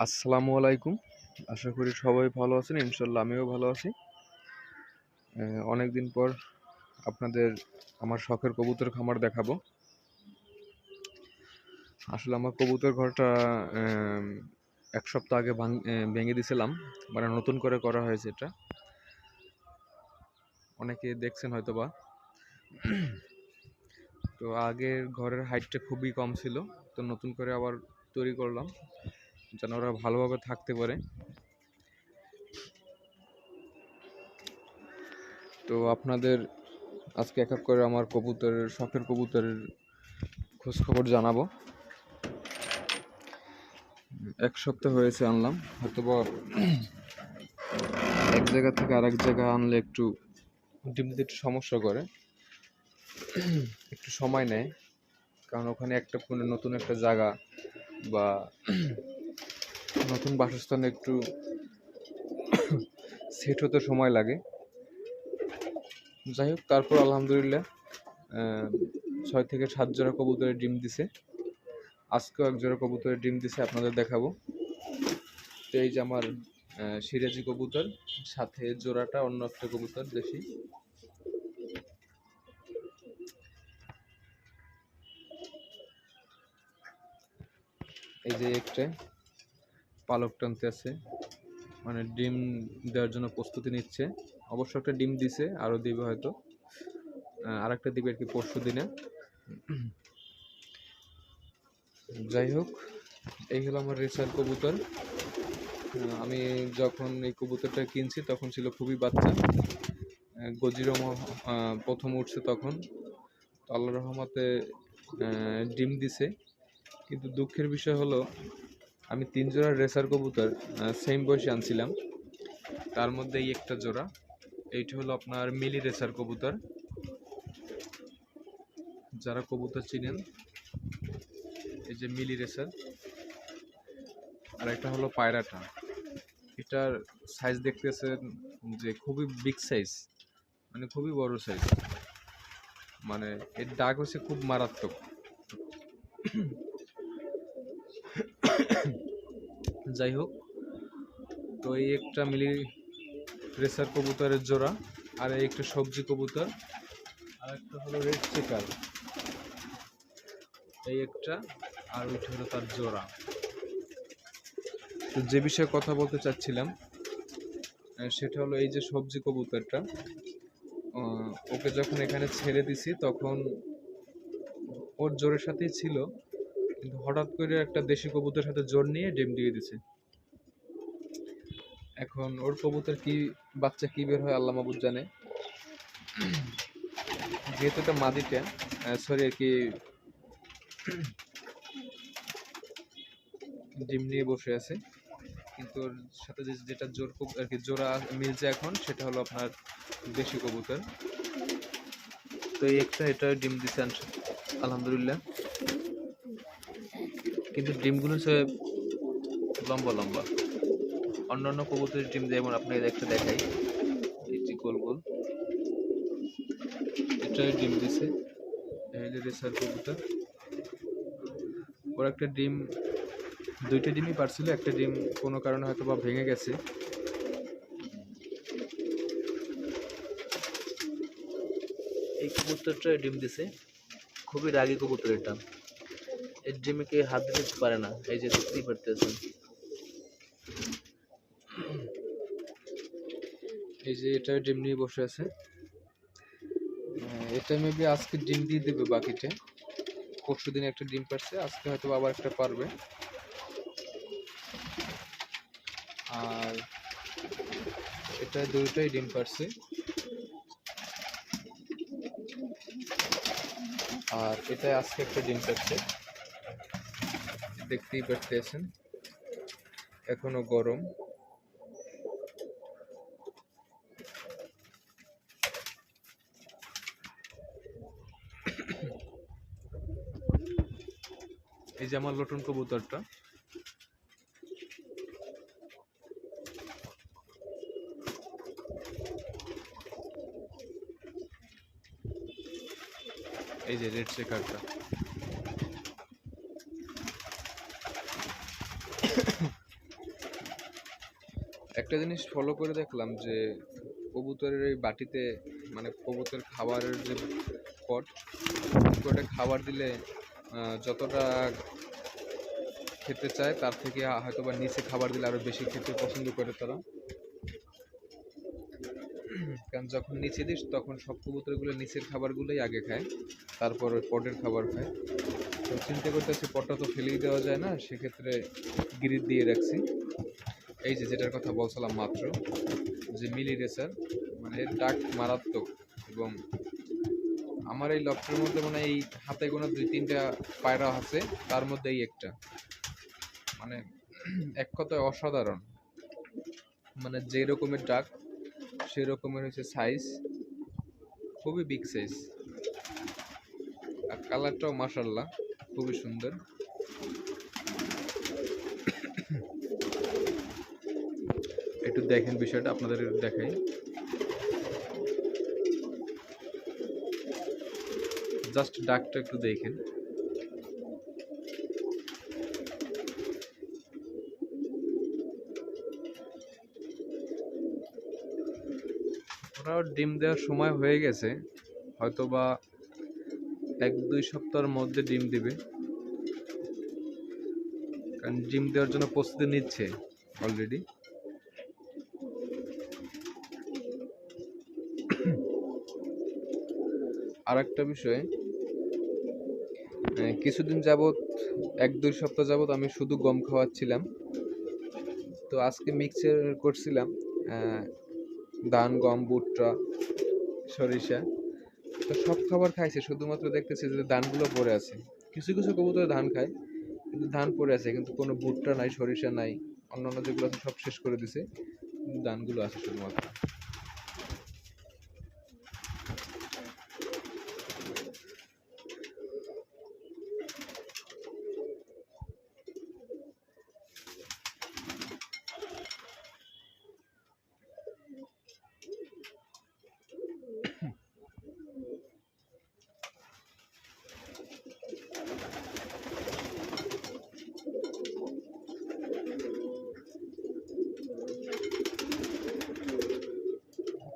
আসসালামু আলাইকুম। আশা করি সবাই ভালো আছেন ইনশাল্লাহ আমিও ভালো আছি। অনেক দিন পর আপনাদের আমার শখের কবুতর খামার দেখাবো। আসলে আমার কবুতর ঘরটা এক সপ্তাহ আগে ভাঙ- দিয়েছিলাম মানে নতুন করে করা হয়েছে এটা। অনেকে দেখছেন হয়তো বা তো আগের ঘরের হাইটটা খুবই কম ছিল, তো নতুন করে আবার তৈরি করলাম। যেন ওরা ভালোভাবে থাকতে পারে। তো আপনাদের আজকে এক এক করে আমার কবুতরের, শখের কবুতরের খোঁজ খবর জানাব। এক সপ্তাহ হয়েছে আনলাম হয়তো বা এক জায়গা থেকে আরেক জায়গা আনলে একটু ডিম একটু সমস্যা করে। একটু সময় নেয়, কারণ ওখানে একটা নতুন একটা জায়গা বা নতুন বাসস্থানে একটু সেট হতে সময় লাগে। যাই হোক, তারপর আলহামদুলিল্লাহ ছয় থেকে সাত জোড়া কবুতরের ডিম দিছে। আজকেও এক জোড়া কবুতরের ডিম দিছে, আপনাদের দেখাবো। তো এই যে আমার সিরাজি কবুতর, সাথে জোড়াটা অন্য একটা কবুতর, দেশি। এই যে একটা। পালক টানতে আছে। মানে ডিম দেওয়ার জন্য প্রস্তুতি নিচ্ছে। অবশ্য একটা ডিম দিছে আরও দিবে হয়তো। আহ, আরেকটা দিবে আর কি পরশু দিনে। যাই হোক এই হলো আমার রেসার কবুতর। আমি যখন এই কবুতরটা কিনছি তখন ছিল খুবই বাচ্চা। গজিরম প্রথম উঠছে তখন। আল্লাহ রহমতে ডিম দিছে। কিন্তু দুঃখের বিষয় হলো আমি তিন জোড়া রেসার কবুতর সেম বয়সে আনছিলাম। তার মধ্যে এই একটা জোড়া। এইটা হলো আপনার মিলি রেসার কবুতর। যারা কবুতর চিনেন, এই যে মিলি রেসার। আর একটা হলো পায়রাটা। এটার সাইজ দেখতেছেন যে খুবই বিগ সাইজ মানে খুবই বড় সাইজ মানে এর ডাক হচ্ছে খুব মারাত্মক। যাই হোক। তো এই একটা মিলি রেসার কবুতরের জোড়া, আর এই একটা সবজি কবুতর, আর একটা হলো রেড চেকার এই একটা, আর ওইটা হলো তার জোড়া। তো যে বিষয়ে কথা বলতে চাচ্ছিলাম সেটা হলো এই যে সবজি কবুতরটা ওকে যখন এখানে ছেড়ে দিছি, তখন ওর জোরের সাথেই ছিল কিন্তু হঠাৎ করে একটা দেশি কবুতরের সাথে জোর নিয়ে ডিম দিয়ে দিছে। এখন ওর কবুতর কি, বাচ্চা কি বের হয় আল্লাহ মাবুদ জানে। যেহেতু এটা মাদিটা সরি আর কি ডিম নিয়ে বসে আছে। কিন্তু ওর সাথে যে- যেটা জোর আর কি জোড়া মিলছে এখন, সেটা হলো আপনার দেশি কবুতর। তো এই একটা এটা ডিম আনস- আলহামদুলিল্লাহ। কিন্তু ডিমগুলো হচ্ছে লম্বা লম্বা। অন্যান্য কবুতরের ডিম যেমন আপনাকে একটা দেখাই, এই গোল গোল। এটাই ডিম দিছে রেসার কবুতর। ওর একটা ডিম, দুইটা ডিমই পারছিল, একটা ডিম কোনো কারণে হয়তো বা ভেঙে গেছে। এই কবুতরটা ডিম দিছে। খুবই রাগী কবুতর এটা। এর ডিমে কে হাত দিতে পারে না? এই যে দেখতেই পারতেছেন। এই যে এটা ডিম নিয়ে বসে আছে। এটা মেবি আজকে ডিম দিয়ে দেবে বাকিটা। পরশু দিন একটা ডিম পারছে, আজকে হয়তো আবার একটা পারবে। আর এটা দুইটাই ডিম পারছে। আর এটা আজকে একটা ডিম পারছে। দেখতেই পারতেছেন এখনও গরম। এই যে আমার লটন কবুতরটা। এই যে রেড চেকারটা একটা জিনিস ফলো করে দেখলাম যে কবুতরের এই বাটিতে মানে কবুতর খাবারের যে পট পটে খাবার দিলে যতটা খেতে চায় তার থেকে হয়তো বা নিচে খাবার দিলে আরও বেশি খেতে পছন্দ করে তারা। কারণ যখন নিচে দিস তখন সব কবুতরগুলো নিচের খাবারগুলোই আগে খায়, তারপর ওই পটের খাবার খায়। তো চিন্তা করতেছি পটটা তো ফেলেই দেওয়া যায় না, সেক্ষেত্রে গ্রিড দিয়ে রাখছি। এই যে যেটার কথা বলছিলাম মাত্র, যে মিলি রেসার মানে এর ডাক মারাত্মক এবং আমার এই লক্ষ্যের মধ্যে মানে এই হাতে গোনা দুই তিনটা পায়রা আছে, তার মধ্যে এই একটা। মানে এক কথায় অসাধারণ। মানে যে রকমের ডাক সেই রকমের হচ্ছে সাইজ খুবই বিগ সাইজ আর কালারটাও মাসাল্লাহ খুবই সুন্দর। একটু দেখেন বিষয়টা, আপনাদের দেখাই। জাস্ট ডাকটা একটু দেখেন। ওরাও ডিম দেওয়ার সময় হয়ে গেছে হয়তো বা এক দুই সপ্তাহের মধ্যে ডিম দিবে। কারণ ডিম দেওয়ার জন্য প্রস্তুতি নিচ্ছে অলরেডি। আর একটা বিষয় কিছুদিন যাবৎ, এক দুই সপ্তাহ যাবৎ আমি শুধু গম খাওয়াচ্ছিলাম। তো আজকে মিক্সচার করছিলাম ধান, গম, ভুট্টা, সরিষা। তো সব খাবার খাইছে, শুধুমাত্র দেখতেছি যে ধানগুলো পড়ে আছে। কিছু কিছু কবুতর ধান খায়, কিন্তু ধান পড়ে আছে, কিন্তু কোনো ভুট্টা নাই, সরিষা নাই, অন্যান্য যেগুলো আছে সব শেষ করে দিছে ধানগুলো আছে শুধুমাত্র।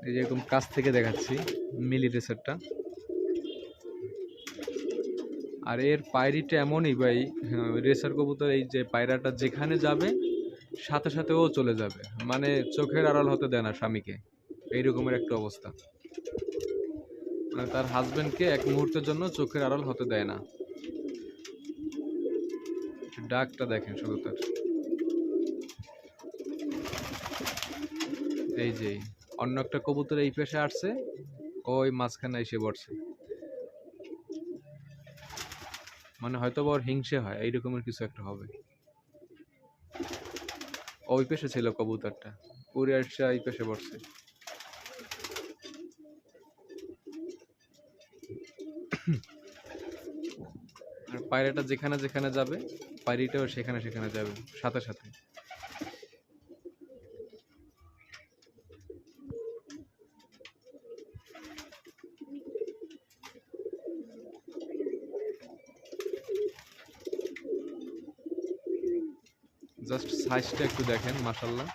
এই যে এরকম কাছ থেকে দেখাচ্ছি, মিলি রেসারটা। আর এর পায়রিটা এমনই ভাই রেসার কবুতর এই যে পায়রাটা যেখানে যাবে, সাথে সাথে ও চলে যাবে। মানে চোখের আড়াল হতে দেয় না স্বামীকে। এই রকমের একটা অবস্থা। মানে তার হাজবেন্ডকে এক মুহূর্তের জন্য চোখের আড়াল হতে দেয় না। ডাকটা দেখেন শুধু তার এই যে অন্য একটা কবুতর এই পেশে আসছে, ওই মাঝখানে এসে বসছে। মানে হয়তো বা ওর হিংসে হয় এই রকমের কিছু একটা হবে। ওই পেশে ছিল কবুতরটা, উড়ে আসছে, এই পেশে পড়ছে পায়রাটা যেখানে যেখানে যাবে, পায়রিটাও সেখানে সেখানে যাবে, সাথে সাথে। জাস্ট সাইজটা একটু দেখেন মাশাল্লাহ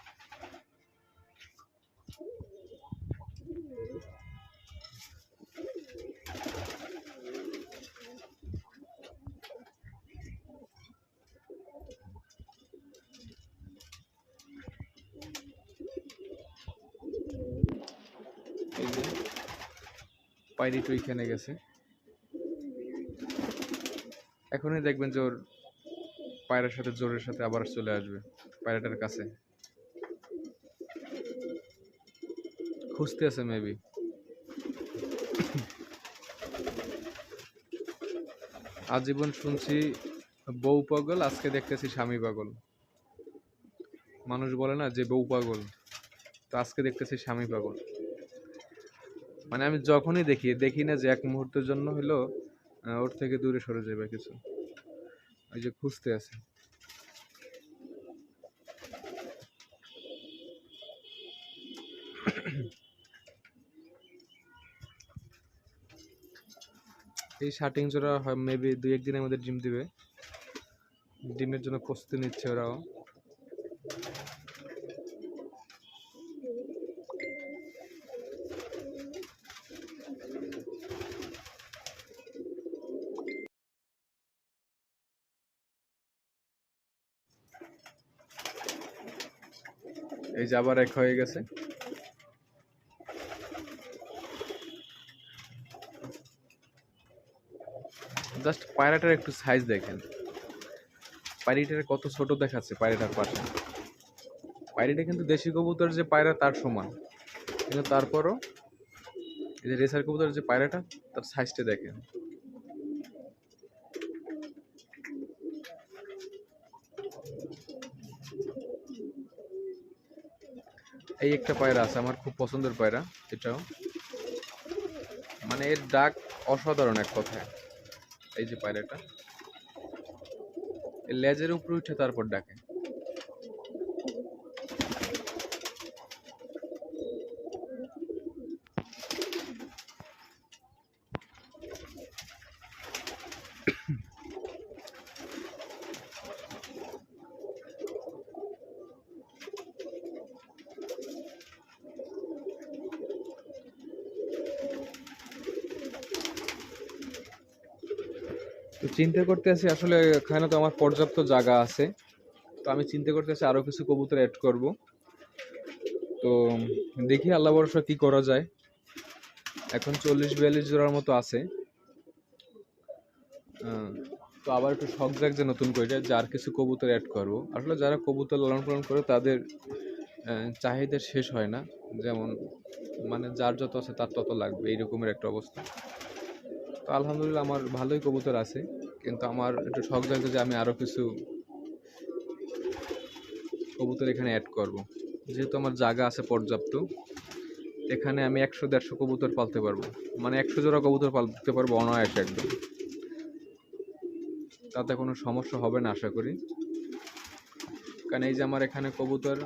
এই যে পায়রিটা ওইখানে গেছে। এখনই দেখবেন যে ওর পায়রার সাথে জোরের সাথে আবার চলে আসবে, পায়রাটার কাছে। খুঁজতে আছে মেবি আজীবন শুনছি, বউ পাগল, আজকে দেখতেছি স্বামী পাগল। মানুষ বলে না যে বউ পাগল, তো আজকে দেখতেছি স্বামী পাগল। মানে আমি যখনই দেখি দেখি না যে এক মুহূর্তের জন্য হলো ওর থেকে দূরে সরে যাবে কিছু। ওই যে খুঁজতে আছে। এই শার্টিং জোড়া মেবি দুই একদিনের মধ্যে ডিম দিবে। ডিমের জন্য প্রস্তুতি নিচ্ছে ওরাও। এই যে আবার এক হয়ে গেছে। জাস্ট পায়রাটার একটু সাইজ দেখেন। পায়রিটার কত ছোট দেখাচ্ছে পায়রাটার পাশে। পায়রিটা কিন্তু দেশি কবুতর যে পায়রা, তার সমান। কিন্তু তারপরও এই যে রেসার কবুতর যে পায়রাটা, তার সাইজটা দেখেন। এই একটা পায়রা আছে, আমার খুব পছন্দের পায়রা এটাও। মানে এর ডাক অসাধারণ এক কথায়, এই যে পায়রাটা। লেজের উপরে উঠে তারপর ডাকে। তো চিন্তা করতে আছি, আসলে এখানে তো আমার পর্যাপ্ত জায়গা আছে। তো আমি চিন্তা করতে আছি, আরও কিছু কবুতর অ্যাড করব। তো দেখি আল্লাহ ভরসা কি করা যায়। এখন চল্লিশ বিয়াল্লিশ জোড়ার মতো আছে। তো আবার একটু শখ জাগছে নতুন করে যে আর কিছু কবুতর অ্যাড করব। আসলে যারা কবুতর লালন পালন করে তাদের চাহিদা শেষ হয় না। যেমন মানে যার যত আছে তার তত লাগবে, এইরকমের একটা অবস্থা। তো আলহামদুলিল্লাহ আমার ভালোই কবুতর আছে, কিন্তু আমার একটু শখ জাগছে যে আমি আরও কিছু কবুতর এখানে অ্যাড করব। যেহেতু আমার জায়গা আছে পর্যাপ্ত, এখানে আমি একশো দেড়শো কবুতর পালতে পারব। মানে একশো জোড়া কবুতর পালতে পারব অনায়াসে একদম। তাতে কোনো সমস্যা হবে না, আশা করি। কারণ এই যে আমার এখানে কবুতর,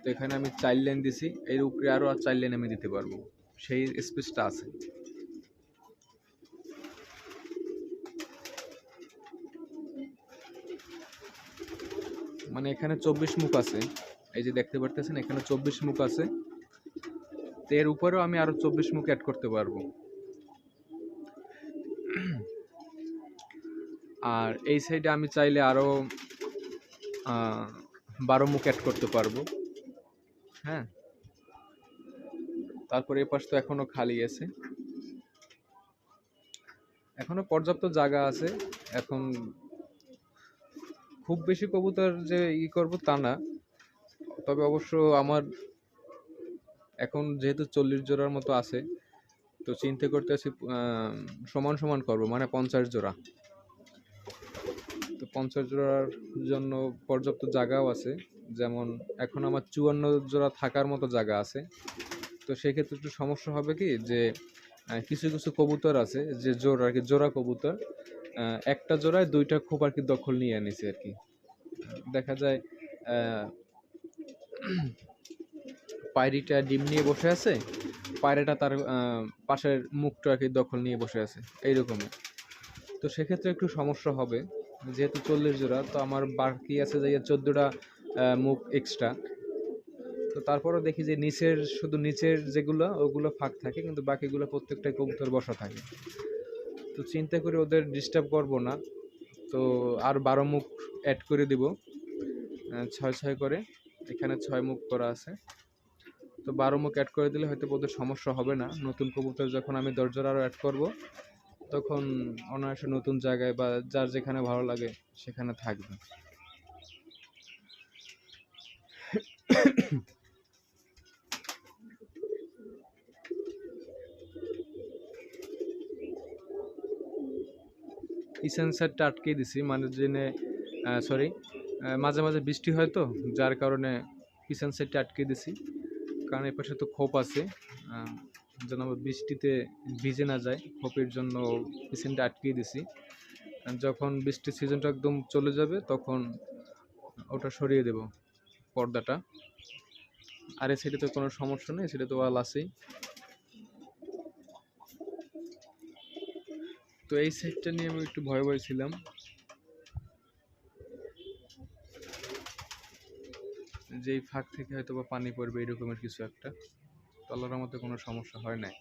তো এখানে আমি চাইল্ড লাইন দিছি, এর উপরে আরও আর চাইল্ড লাইন আমি দিতে পারব। সেই স্পেসটা আছে। মানে এখানে চব্বিশ মুখ আছে। এই যে দেখতে পারতেছেন এখানে চব্বিশ মুখ আছে। তো এর উপরেও আমি আরও চব্বিশ মুখ অ্যাড করতে পারব। আর এই সাইডে আমি চাইলে আরও আহ, বারো মুখ অ্যাড করতে পারব। হ্যাঁ? তারপরে এ পাশ তো এখনও খালি আছে। এখনও পর্যাপ্ত জায়গা আছে। এখন খুব বেশি কবুতর যে ই করব তা না। তবে অবশ্য আমার এখন যেহেতু চল্লিশ জোড়ার মতো আছে, তো চিনতে করতে আছি সমান সমান করব মানে পঞ্চাশ জোড়া। তো পঞ্চাশ জোড়ার জন্য পর্যাপ্ত জায়গাও আছে, যেমন এখন আমার চুয়ান্ন জোড়া থাকার মতো জায়গা আছে। তো সেক্ষেত্রে একটু সমস্যা হবে কি যে কিছু কিছু কবুতর আছে, যে জোড়া আর কি, জোড়া কবুতর একটা জোড়ায় দুইটা খোপ আর কি দখল নিয়ে আনিছে আর কি। দেখা যায় পায়রিটা ডিম নিয়ে বসে আছে, পায়রাটা তার পাশের মুখটা আর কি দখল নিয়ে বসে আছে, এইরকমই। তো সেক্ষেত্রে একটু সমস্যা হবে, যেহেতু চল্লিশ জোড়া, তো আমার বাকি আছে যে চোদ্দোটা মুখ এক্সট্রা তো তারপরও দেখি যে নিচের, শুধু নিচের যেগুলো, ওগুলো ফাঁক থাকে, কিন্তু বাকিগুলো প্রত্যেকটাই কবুতর বসা থাকে। তো চিন্তা করে ওদের ডিস্টার্ব করব না। তো আর বারো মুখ অ্যাড করে দিব। ছয় ছয় করে। এখানে ছয় মুখ করা আছে। তো বারো মুখ অ্যাড করে দিলে হয়তো ওদের সমস্যা হবে না। নতুন কবুতর যখন আমি দরজার আরও অ্যাড করব, তখন অনায়াসে নতুন জায়গায় বা যার যেখানে ভালো লাগে সেখানে থাকবে। এই সেন্সারটা আটকে দিছি। মানে জেনে সরি মাঝে মাঝে বৃষ্টি হয় তো, যার কারণে কিচেন সেটটা আটকে দিছি। কারণ এ পাশে তো খোপ আছে। যেন আবার বৃষ্টিতে ভিজে না যায়, খোপের জন্য কিচেনটা আটকে দিছি। যখন বৃষ্টির সিজনটা একদম চলে যাবে, তখন ওটা সরিয়ে দেব পর্দাটা। আর এই সাইডে তো কোনো সমস্যা নেই সেটা তো ওয়াল আছেই। তো এই সাইডটা নিয়ে আমি একটু ভয় ভয় ছিলাম। যে ফাঁক থেকে হয়তো বা পানি পড়বে এরকমের কিছু একটা। তো আল্লাহর মধ্যে কোনো সমস্যা হয় নাই।